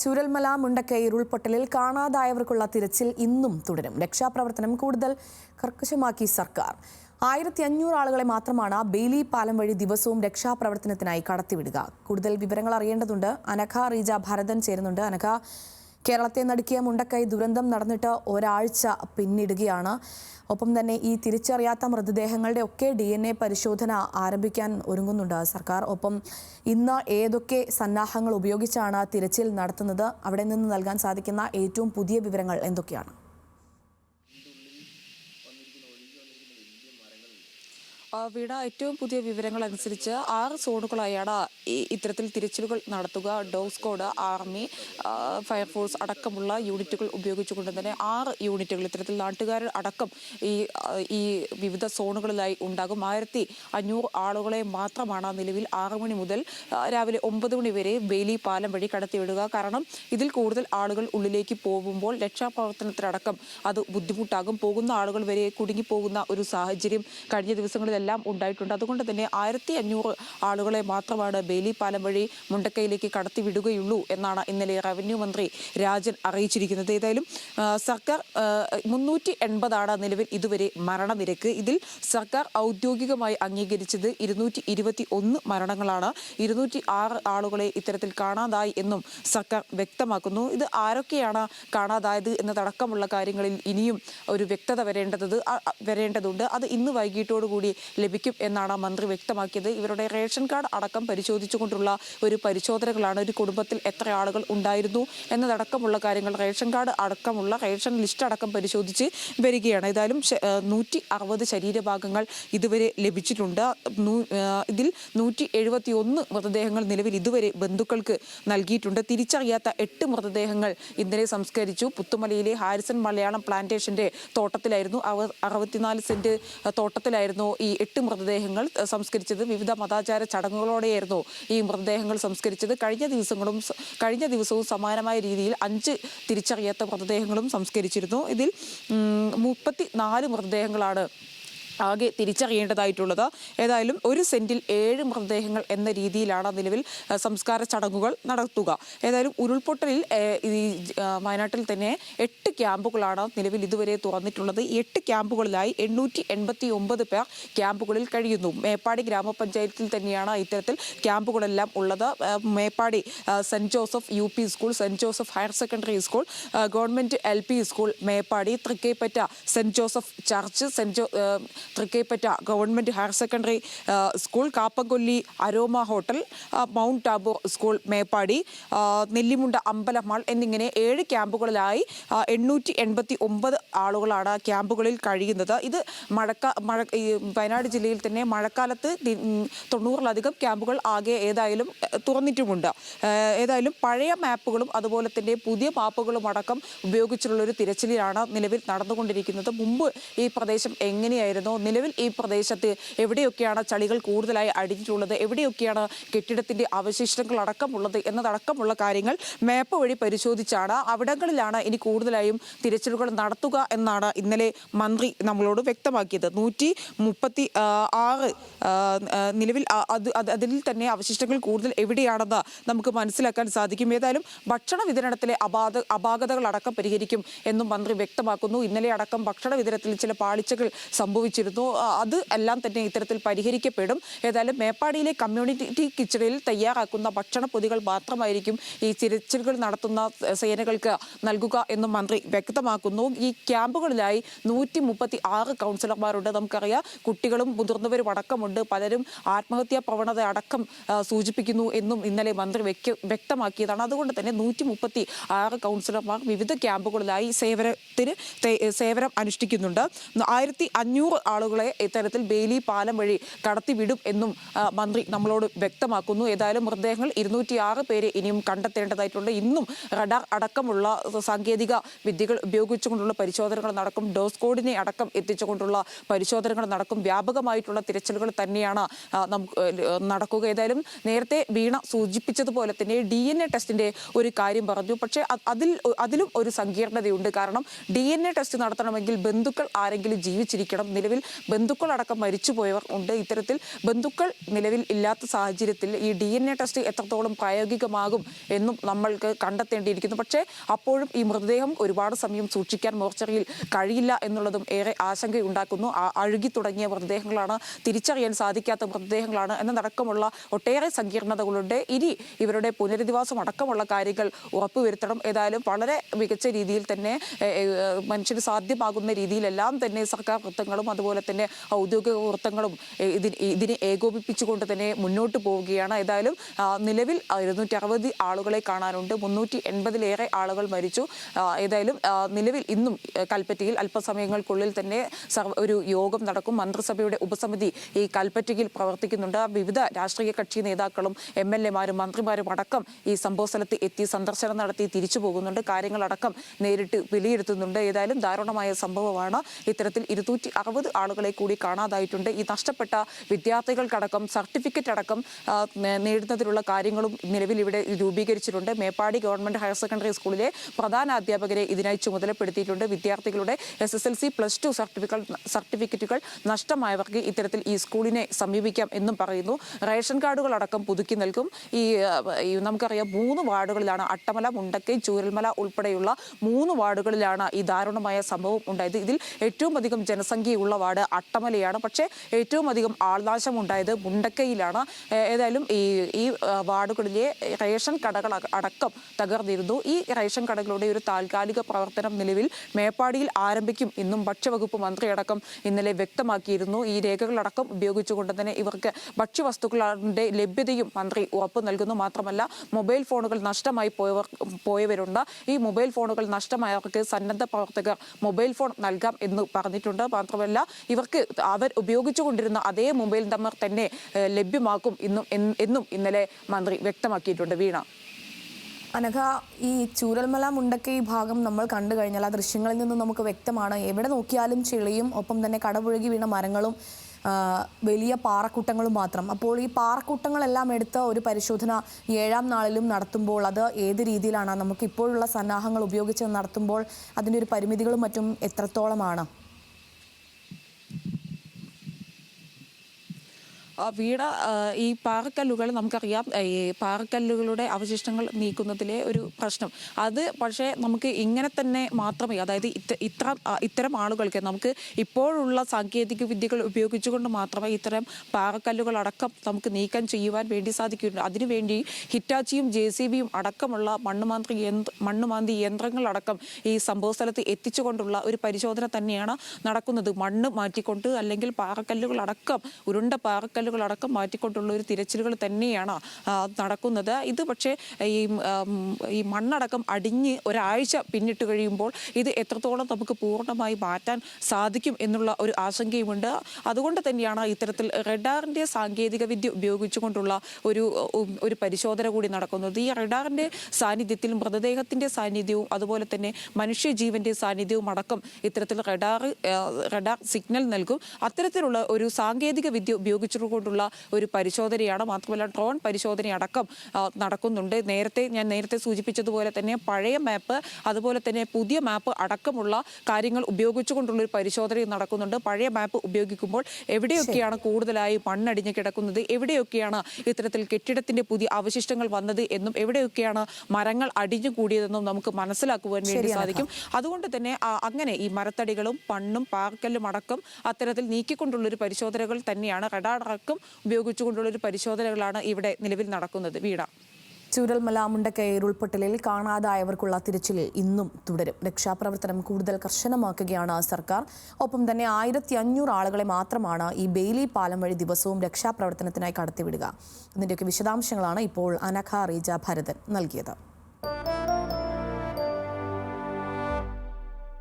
ചൂരൽമല മുണ്ടക്കൈ ഉരുൾപൊട്ടലിൽ കാണാതായവർക്കുള്ള തിരച്ചിൽ ഇന്നും തുടരും. രക്ഷാപ്രവർത്തനം കൂടുതൽ കർക്കശമാക്കി സർക്കാർ. ആയിരത്തി അഞ്ഞൂറ് ആളുകളെ മാത്രമാണ് ബെയിലി പാലം വഴി ദിവസവും രക്ഷാപ്രവർത്തനത്തിനായി കടത്തിവിടുക. കൂടുതൽ വിവരങ്ങൾ അറിയേണ്ടതുണ്ട്. അനഘ റീജ ഭരതൻ ചേരുന്നുണ്ട്. അനഘ കേരളത്തെ നടുക്കിയ മുണ്ടക്കൈ ദുരന്തം നടന്നിട്ട് ഒരാഴ്ച പിന്നിടുകയാണ്. ഒപ്പം തന്നെ ഈ തിരിച്ചറിയാത്ത മൃതദേഹങ്ങളുടെ ഒക്കെ ഡി എൻ എ പരിശോധന ആരംഭിക്കാൻ ഒരുങ്ങുന്നുണ്ട് സർക്കാർ. ഒപ്പം ഇന്ന് ഏതൊക്കെ സന്നാഹങ്ങൾ ഉപയോഗിച്ചാണ് തിരച്ചിൽ നടത്തുന്നത്? അവിടെ നിന്ന് നൽകാൻ സാധിക്കുന്ന ഏറ്റവും പുതിയ വിവരങ്ങൾ എന്തൊക്കെയാണ്? വീണ ഏറ്റവും പുതിയ വിവരങ്ങൾ അനുസരിച്ച് ആറ് സോണുകളായാണ് ഇത്തരത്തിൽ തിരച്ചിലുകൾ നടത്തുക ഡോഗ് സ്ക്വാഡ് ആർമി ഫയർഫോഴ്സ് അടക്കമുള്ള യൂണിറ്റുകൾ ഉപയോഗിച്ചുകൊണ്ട് തന്നെ ആറ് യൂണിറ്റുകൾ ഇത്തരത്തിൽ നാട്ടുകാർ അടക്കം ഈ ഈ വിവിധ സോണുകളിലായി ഉണ്ടാകും. ആയിരത്തി അഞ്ഞൂറ് ആളുകളെ മാത്രമാണ് നിലവിൽ ആറ് മണി മുതൽ രാവിലെ ഒമ്പത് മണി വരെ വേലി പാലം വഴി കടത്തിവിടുക. കാരണം ഇതിൽ കൂടുതൽ ആളുകൾ ഉള്ളിലേക്ക് പോകുമ്പോൾ രക്ഷാപ്രവർത്തനത്തിനടക്കം അത് ബുദ്ധിമുട്ടാകും. പോകുന്ന ആളുകൾ വരെ കുടുങ്ങിപ്പോകുന്ന ഒരു സാഹചര്യം കഴിഞ്ഞ ദിവസങ്ങളിലെല്ലാം ഉണ്ടായിട്ടുണ്ട്. അതുകൊണ്ട് തന്നെ ആയിരത്തി ആളുകളെ മാത്രമാണ് ബെയിലി പാലം വഴി മുണ്ടക്കയിലേക്ക് കടത്തിവിടുകയുള്ളൂ എന്നാണ് ഇന്നലെ റവന്യൂ മന്ത്രി രാജൻ അറിയിച്ചിരിക്കുന്നത്. ഏതായാലും സർക്കാർ മുന്നൂറ്റി എൺപതാണ് നിലവിൽ ഇതുവരെ മരണനിരക്ക്. ഇതിൽ സർക്കാർ ഔദ്യോഗികമായി അംഗീകരിച്ചത് ഇരുന്നൂറ്റി ഇരുപത്തി ഒന്ന് മരണങ്ങളാണ്. ഇരുന്നൂറ്റി ആറ് ആളുകളെ ഇത്തരത്തിൽ കാണാതായി എന്നും സർക്കാർ വ്യക്തമാക്കുന്നു. ഇത് ആരൊക്കെയാണ് കാണാതായത് എന്നതടക്കമുള്ള കാര്യങ്ങളിൽ ഇനിയും ഒരു വ്യക്തത വരേണ്ടത് വരേണ്ടതുണ്ട്. അത് ഇന്ന് വൈകിട്ടോടുകൂടി ലഭിക്കും എന്നാണ് മന്ത്രി വ്യക്തമാക്കിയത്. ഇവരുടെ റേഷൻ കാർഡ് അടക്കം പരിശോധിച്ചുകൊണ്ടുള്ള ഒരു പരിശോധനകളാണ് ഒരു കുടുംബത്തിൽ എത്ര ആളുകൾ ഉണ്ടായിരുന്നു എന്നതടക്കമുള്ള കാര്യങ്ങൾ റേഷൻ കാർഡ് അടക്കമുള്ള റേഷൻ ലിസ്റ്റ് അടക്കം പരിശോധിച്ച് വരികയാണ്. ഏതായാലും നൂറ്റി അറുപത് ശരീരഭാഗങ്ങൾ ഇതുവരെ ലഭിച്ചിട്ടുണ്ട്. ഇതിൽ നൂറ്റി എഴുപത്തി ഒന്ന് മൃതദേഹങ്ങൾ നിലവിൽ ഇതുവരെ ബന്ധുക്കൾക്ക് നൽകിയിട്ടുണ്ട്. തിരിച്ചറിയാത്ത എട്ട് മൃതദേഹങ്ങൾ ഇന്നലെ സംസ്കരിച്ചു. പുത്തുമലയിലെ ഹാരിസൺ മലയാളം പ്ലാന്റേഷന്റെ തോട്ടത്തിലായിരുന്നു. അറുപത്തിനാല് സെന്റ് തോട്ടത്തിലായിരുന്നു ഈ എട്ട് മൃതദേഹങ്ങൾ സംസ്കരിച്ചത്. വിവിധ മതാചാര ചടങ്ങുകളോടെയായിരുന്നു ഈ മൃതദേഹങ്ങൾ സംസ്കരിച്ചത്. കഴിഞ്ഞ ദിവസങ്ങളും കഴിഞ്ഞ ദിവസവും സമാനമായ രീതിയിൽ അഞ്ച് തിരിച്ചറിയാത്ത മൃതദേഹങ്ങളും സംസ്കരിച്ചിരുന്നു. ഇതിൽ മുപ്പത്തി നാല് മൃതദേഹങ്ങളാണ് ആകെ തിരിച്ചറിയേണ്ടതായിട്ടുള്ളത്. ഏതായാലും ഒരു സെന്റിൽ ഏഴ് മൃതദേഹങ്ങൾ എന്ന രീതിയിലാണ് നിലവിൽ സംസ്കാര ചടങ്ങുകൾ നടത്തുക. ഏതായാലും ഉരുൾപൊട്ടലിൽ ഈ വയനാട്ടിൽ തന്നെ എട്ട് ക്യാമ്പുകളാണ് നിലവിൽ ഇതുവരെ തുറന്നിട്ടുള്ളത്. എട്ട് ക്യാമ്പുകളിലായി എണ്ണൂറ്റി എൺപത്തി ഒമ്പത് പേർ ക്യാമ്പുകളിൽ കഴിയുന്നു. മേപ്പാടി ഗ്രാമപഞ്ചായത്തിൽ തന്നെയാണ് ഇത്തരത്തിൽ ക്യാമ്പുകളെല്ലാം ഉള്ളത്. Meppadi Saint Joseph U P school Saint Joseph higher secondary school government L P school Meppadi Thrikkaipetta Saint Joseph church Saint Jo Thrikkaipetta government higher secondary school Kappakolli Aroma hotel Mount Tabor school Meppadi Nellimunda Ambalamal എന്നിങ്ങനെ ഏഴ് ക്യാമ്പുകളിലായി എണ്ണൂറ്റി എൺപത്തി ഒമ്പത് ആളുകളാണ് ക്യാമ്പുകളിൽ കഴിയുന്നത്. ഇത് മഴക്ക മഴ വയനാട് ജില്ലയിൽ തന്നെ മഴക്കാലത്ത് തൊണ്ണൂറിലധികം ക്യാമ്പുകൾ ആകെ ഏതായാലും തുറന്നിട്ടുമുണ്ട്. ഏതായാലും പഴയ മാപ്പുകളും അതുപോലെ തന്നെ പുതിയ മാപ്പുകളും അടക്കം ഉപയോഗിച്ചുള്ള ഒരു തിരച്ചിലാണ് നിലവിൽ നടന്നുകൊണ്ടിരിക്കുന്നത്. മുമ്പ് ഈ പ്രദേശം എങ്ങനെയായിരുന്നു? നിലവിൽ ഈ പ്രദേശത്ത് എവിടെയൊക്കെയാണ് ചളികൾ കൂടുതലായി അടിഞ്ഞിട്ടുള്ളത് എവിടെയൊക്കെയാണ് കെട്ടിടത്തിന്റെ അവശിഷ്ടങ്ങൾ അടക്കമുള്ളത് എന്നതടക്കമുള്ള കാര്യങ്ങൾ മാപ്പ് വഴി പരിശോധിച്ചാണ് അവിടങ്ങളിലാണ് ഇനി കൂടുതലായും തിരച്ചിലുകൾ നടത്തുക എന്നാണ് ഇന്നലെ മന്ത്രി നമ്മളോട് വ്യക്തമാക്കിയത്. നൂറ്റി മുപ്പത്തി ആറ് നിലവിൽ അത് അത് അതിൽ തന്നെ അവശിഷ്ടങ്ങൾ കൂടുതൽ എവിടെയാണെന്ന് നമുക്ക് മനസ്സിലാക്കാൻ സാധിക്കും. ഏതായാലും ഭക്ഷണ വിതരണത്തിലെ അപാത അപാകതകൾ അടക്കം പരിഹരിക്കും എന്നും മന്ത്രി വ്യക്തമാക്കുന്നു. ഇന്നലെ അടക്കം ഭക്ഷണ വിതരണത്തിൽ ചില പാളിച്ചകൾ സംഭവിച്ചിരുന്നു. ആ, അത് എല്ലാം തന്നെ ഇത്തരത്തിൽ പരിഹരിക്കപ്പെടും. ഏതായാലും മേപ്പാടിയിലെ കമ്മ്യൂണിറ്റി കിച്ചണിൽ തയ്യാറാക്കുന്ന ഭക്ഷണ പൊതികൾ മാത്രമായിരിക്കും ഈ തിരച്ചിലുകൾ നടത്തുന്ന സേനകൾക്ക് നൽകുക എന്നും മന്ത്രി വ്യക്തമാക്കുന്നു. ഈ ക്യാമ്പുകളിലായി നൂറ്റി മുപ്പത്തി ആറ് കൗൺസിലർമാരുണ്ട്. നമുക്കറിയാം കുട്ടികളും മുതിർന്നവരും അടക്കമുണ്ട്. പലരും ആത്മഹത്യാ പ്രവണത അടക്കം സൂചിപ്പിക്കുന്നു എന്നും ഇന്നലെ മന്ത്രി വ്യക്ത- വ്യക്തമാക്കിയതാണ്. അതുകൊണ്ട് തന്നെ നൂറ്റി മുപ്പത്തി ആറ് കൗൺസിലർമാർ വിവിധ ക്യാമ്പുകളിലായി സേവനത്തിന് സേവനം അനുഷ്ഠിക്കുന്നുണ്ട്. ആയിരത്തി അഞ്ഞൂറ് ആളുകളെ ഇത്തരത്തിൽ ബെയിലി പാലം വഴി കടത്തിവിടും എന്നും മന്ത്രി നമ്മളോട് വ്യക്തമാക്കുന്നു. ഏതായാലും മൃതദേഹങ്ങൾ ഇരുന്നൂറ്റിയാറ് പേരെ ഇനിയും കണ്ടെത്തേണ്ടതായിട്ടുണ്ട്. ഇന്നും റഡാർ അടക്കമുള്ള സാങ്കേതിക വിദ്യകൾ ഉപയോഗിച്ചുകൊണ്ടുള്ള പരിശോധനകൾ നടക്കും. ഡോസ് കോഡിനെ അടക്കം എത്തിച്ചുകൊണ്ടുള്ള പരിശോധനകൾ നടക്കും. വ്യാപകമായിട്ടുള്ള തിരച്ചിലുകൾ തന്നെയാണ് നടക്കുക. ഏതായാലും നേരത്തെ വീണ സൂചിപ്പിച്ചതുപോലെ തന്നെ ഡി എൻ എ ടെസ്റ്റിന്റെ ഒരു കാര്യം പറഞ്ഞു. പക്ഷേ അതിൽ അതിലും ഒരു സങ്കീർണതയുണ്ട്. കാരണം ഡി എൻ എ ടെസ്റ്റ് നടത്തണമെങ്കിൽ ബന്ധുക്കൾ ആരെങ്കിലും ജീവിച്ചിരിക്കണം. നിലവിൽ ബന്ധുക്കളടക്കം മരിച്ചുപോയവർ ഉണ്ട്. ഇത്തരത്തിൽ ബന്ധുക്കൾ നിലവിൽ ഇല്ലാത്ത സാഹചര്യത്തിൽ ഈ ഡി എൻ എ ടെസ്റ്റ് എത്രത്തോളം പ്രായോഗികമാകും എന്നും നമ്മൾക്ക് കണ്ടെത്തേണ്ടിയിരിക്കുന്നു. പക്ഷേ അപ്പോഴും ഈ മൃതദേഹം ഒരുപാട് സമയം സൂക്ഷിക്കാൻ മോർച്ചറിയിൽ കഴിയില്ല എന്നുള്ളതും ഏറെ ആശങ്കയുണ്ടാക്കുന്നു. അഴുകി തുടങ്ങിയ മൃതദേഹങ്ങളാണ് തിരിച്ചറിയാൻ സാധിക്കാത്ത മൃതദേഹങ്ങളാണ് എന്നതടക്കമുള്ള ഒട്ടേറെ സങ്കീർണതകളുണ്ട്. ഇനി ഇവരുടെ പുനരധിവാസം അടക്കമുള്ള കാര്യങ്ങൾ ഉറപ്പുവരുത്തണം. ഏതായാലും വളരെ മികച്ച രീതിയിൽ തന്നെ മനുഷ്യന് സാധ്യമാകുന്ന രീതിയിലെല്ലാം തന്നെ സർക്കാർ വൃത്തങ്ങളും അതുപോലെ തന്നെ ഔദ്യോഗിക വൃത്തങ്ങളും ഇതിന് ഇതിനെ ഏകോപിപ്പിച്ചുകൊണ്ട് തന്നെ മുന്നോട്ട് പോവുകയാണ്. ഏതായാലും നിലവിൽ ഇരുന്നൂറ്റി അറുപത് ആളുകളെ കാണാനുണ്ട്. മുന്നൂറ്റി എൺപതിലേറെ ആളുകൾ മരിച്ചു. ഏതായാലും നിലവിൽ ഇന്നും കൽപ്പറ്റയിൽ അല്പസമയങ്ങൾക്കുള്ളിൽ തന്നെ ഒരു യോഗം നടക്കും. മന്ത്രിസഭയുടെ ഉപസമിതി ഈ കൽപ്പറ്റയിൽ പ്രവർത്തിക്കുന്നുണ്ട്. വിവിധ രാഷ്ട്രീയ കക്ഷി നേതാക്കളും എം എൽ എമാരും മന്ത്രിമാരും അടക്കം ഈ സംഭവ സ്ഥലത്ത് എത്തി സന്ദർശനം നടത്തി തിരിച്ചു പോകുന്നുണ്ട്. കാര്യങ്ങളടക്കം നേരിട്ട് വിലയിരുത്തുന്നുണ്ട്. ഏതായാലും ദാരുണമായ സംഭവമാണ്. ഇത്തരത്തിൽ ഇരുന്നൂറ്റി അറുപത് ആളുകളെ കൂടി കാണാതായിട്ടുണ്ട്. ഈ നഷ്ടപ്പെട്ട വിദ്യാർത്ഥികൾക്കടക്കം സർട്ടിഫിക്കറ്റ് അടക്കം നേടുന്നതിനുള്ള കാര്യങ്ങളും നിലവിൽ ഇവിടെ രൂപീകരിച്ചിട്ടുണ്ട്. മേപ്പാടി ഗവൺമെന്റ് ഹയർ സെക്കൻഡറി സ്കൂളിലെ പ്രധാന അധ്യാപകരെ ഇതിനായി ചുമതലപ്പെടുത്തിയിട്ടുണ്ട്. വിദ്യാർത്ഥികളുടെ S S L C plus two certificate സർട്ടിഫിക്കറ്റുകൾ നഷ്ടമായവർക്ക് ഇത്തരത്തിൽ ഈ സ്കൂളിനെ സമീപിക്കാം എന്നും പറയുന്നു. റേഷൻ കാർഡുകൾ അടക്കം പുതുക്കി നൽകും. ഈ നമുക്കറിയാം മൂന്ന് വാർഡുകളിലാണ് അട്ടമല മുണ്ടക്കൈ ചൂരൽമല ഉൾപ്പെടെയുള്ള മൂന്ന് വാർഡുകളിലാണ് ഈ ദാരുണമായ സംഭവം ഉണ്ടായത്. ഇതിൽ ഏറ്റവും അധികം ജനസംഖ്യയുള്ള വാർഡ് അട്ടമലയാണ്. പക്ഷേ ഏറ്റവും അധികം ആൾനാശം ഉണ്ടായത് മുണ്ടക്കയിലാണ് ഏതായാലും ഈ ഈ വാർഡുകളിലെ റേഷൻ കടകൾ അടക്കം തകർന്നിരുന്നു. ഈ റേഷൻ കടകളുടെ ഒരു താൽക്കാലിക പ്രവർത്തനം നിലവിൽ മേപ്പാടിയിൽ ആരംഭിക്കും ഇന്നും ഭക്ഷ്യവകുപ്പ് മന്ത്രിയടക്കം ഇന്നലെ വ്യക്തമാക്കിയിരുന്നു. ഈ രേഖകളടക്കം ഉപയോഗിച്ചുകൊണ്ട് തന്നെ ഇവർക്ക് ഭക്ഷ്യവസ്തുക്കളുടെ ലഭ്യതയും മന്ത്രി ഉറപ്പ് നൽകുന്നു. മാത്രമല്ല മൊബൈൽ ഫോണുകൾ നഷ്ടമായി പോയവർ പോയവരുണ്ട്. ഈ മൊബൈൽ ഫോണുകൾ നഷ്ടമായവർക്ക് സന്നദ്ധ പ്രവർത്തകർ മൊബൈൽ ഫോൺ നൽകാം എന്ന് പറഞ്ഞിട്ടുണ്ട്. മാത്രമല്ല ഇവർക്ക് അവർ ഉപയോഗിച്ചുകൊണ്ടിരുന്ന അതേ മൊബൈൽ നമ്പർ തന്നെ ലഭ്യമാക്കും ഇന്നും എന്നും ഇന്നലെ മന്ത്രി വ്യക്തമാക്കിയിട്ടുണ്ട്. വീണ. അനഘ ഈ ചൂരൽമല മുണ്ടക്കൈ ഭാഗം നമ്മൾ കണ്ടു കഴിഞ്ഞാൽ ആ ദൃശ്യങ്ങളിൽ നിന്ന് നമുക്ക് വ്യക്തമാണ്. എവിടെ നോക്കിയാലും ചെളിയും ഒപ്പം തന്നെ കടപുഴകി വീണ മരങ്ങളും വലിയ പാറക്കൂട്ടങ്ങളും മാത്രം. അപ്പോൾ ഈ പാറക്കൂട്ടങ്ങളെല്ലാം എടുത്ത ഒരു പരിശോധന ഏഴാം നാളിലും നടത്തുമ്പോൾ അത് ഏത് രീതിയിലാണ്? നമുക്ക് ഇപ്പോഴുള്ള സന്നാഹങ്ങൾ ഉപയോഗിച്ച് നടത്തുമ്പോൾ അതിന്റെ ഒരു പരിമിതികളും മറ്റും എത്രത്തോളമാണ്? വീണ ഈ പാറക്കല്ലുകൾ നമുക്കറിയാം ഈ പാറക്കല്ലുകളുടെ അവശിഷ്ടങ്ങൾ നീക്കുന്നതിലെ ഒരു പ്രശ്നം. അത് പക്ഷേ നമുക്ക് ഇങ്ങനെ തന്നെ മാത്രമേ അതായത് ഇത്ര ഇത്തരം ആളുകൾക്ക് നമുക്ക് ഇപ്പോഴുള്ള സാങ്കേതിക വിദ്യകൾ ഉപയോഗിച്ചുകൊണ്ട് മാത്രമേ ഇത്തരം പാറക്കല്ലുകൾ അടക്കം നമുക്ക് നീക്കം ചെയ്യുവാൻ വേണ്ടി സാധിക്കുകയുള്ളൂ അതിനുവേണ്ടി ഹിറ്റാച്ചിയും ജെ സി ബിയും അടക്കമുള്ള മണ്ണുമാന്തി യന്ത്ര മണ്ണുമാന്തി യന്ത്രങ്ങളടക്കം ഈ സംഭവ സ്ഥലത്ത് എത്തിച്ചുകൊണ്ടുള്ള ഒരു പരിശോധന തന്നെയാണ് നടക്കുന്നത്. മണ്ണ് മാറ്റിക്കൊണ്ട് അല്ലെങ്കിൽ പാറക്കല്ലുകൾ അടക്കം ഉരുണ്ട പാറക്കല്ലുകൾ അടക്കം മാറ്റിക്കൊണ്ടുള്ള ഒരു തിരച്ചിലുകൾ തന്നെയാണ് നടക്കുന്നത്. ഇത് പക്ഷേ ഈ ഈ മണ്ണടക്കം അടിഞ്ഞ് ഒരാഴ്ച പിന്നിട്ട് കഴിയുമ്പോൾ ഇത് എത്രത്തോളം നമുക്ക് പൂർണമായി മാറ്റാൻ സാധിക്കും എന്നുള്ള ഒരു ആശങ്കയുമുണ്ട്. അതുകൊണ്ട് തന്നെയാണ് ഇത്തരത്തിൽ റഡാറിന്റെ സാങ്കേതിക വിദ്യ ഉപയോഗിച്ചുകൊണ്ടുള്ള ഒരു ഒരു പരിശോധന കൂടി നടക്കുന്നത്. ഈ റഡാറിന്റെ സാന്നിധ്യത്തിൽ മൃതദേഹത്തിന്റെ സാന്നിധ്യവും അതുപോലെ തന്നെ മനുഷ്യജീവന്റെ സാന്നിധ്യവും അടക്കം ഇത്തരത്തിൽ റഡാർ റഡാർ സിഗ്നൽ നൽകും. അത്തരത്തിലുള്ള ഒരു സാങ്കേതിക വിദ്യ ഉപയോഗിച്ചുകൊണ്ടുള്ള ഒരു പരിശോധനയാണ്. മാത്രമല്ല ഡ്രോൺ പരിശോധന അടക്കം നടക്കുന്നുണ്ട്. നേരത്തെ ഞാൻ നേരത്തെ സൂചിപ്പിച്ചതുപോലെ തന്നെ പഴയ മാപ്പ് അതുപോലെ തന്നെ പുതിയ മാപ്പ് അടക്കമുള്ള കാര്യങ്ങൾ ഉപയോഗിച്ചുകൊണ്ടുള്ള ഒരു പരിശോധന നടക്കുന്നുണ്ട്. പഴയ മാപ്പ് ഉപയോഗിക്കുമ്പോൾ എവിടെയൊക്കെയാണ് കൂടുതലായി മണ്ണടിഞ്ഞ് കിടക്കുന്നത്? എവിടെയൊക്കെയാണ് ഇത്തരത്തിൽ കെട്ടിടത്തിന്റെ പുതിയ അവശിഷ്ടങ്ങൾ വന്നത് എന്നും എവിടെയൊക്കെയാണ് മരങ്ങൾ അടിഞ്ഞു കൂടിയതെന്നും നമുക്ക് മനസ്സിലാക്കുവാൻ വേണ്ടി സാധിക്കും. അതുകൊണ്ട് തന്നെ അങ്ങനെ ഈ മരത്തടികളും പണ്ണും പാക്കലും അടക്കം അത്തരത്തിൽ നീക്കിക്കൊണ്ടുള്ള ഒരു പരിശോധനകൾ തന്നെയാണ്. റഡാർ അടക്കം ഉപയോഗിച്ചുകൊണ്ടുള്ള ഒരു പരിശോധനകളാണ് ഇവിടെ നിലവിൽ നടക്കുന്നത്. വീട ചൂരൽമല മുണ്ടക്കയർ ഉൾപ്പെട്ടലിൽ കാണാതായവർക്കുള്ള തിരച്ചിൽ ഇന്നും തുടരും. രക്ഷാപ്രവർത്തനം കൂടുതൽ കർശനമാക്കുകയാണ് സർക്കാർ. ഒപ്പം തന്നെ ആയിരത്തി അഞ്ഞൂറ് ആളുകളെ മാത്രമാണ് ഈ ബെയിലി പാലം വഴി ദിവസവും രക്ഷാപ്രവർത്തനത്തിനായി കടത്തിവിടുക. ഇതിന്റെയൊക്കെ വിശദാംശങ്ങളാണ് ഇപ്പോൾ അനഖ റീജ ഭരതൻ നൽകിയത്.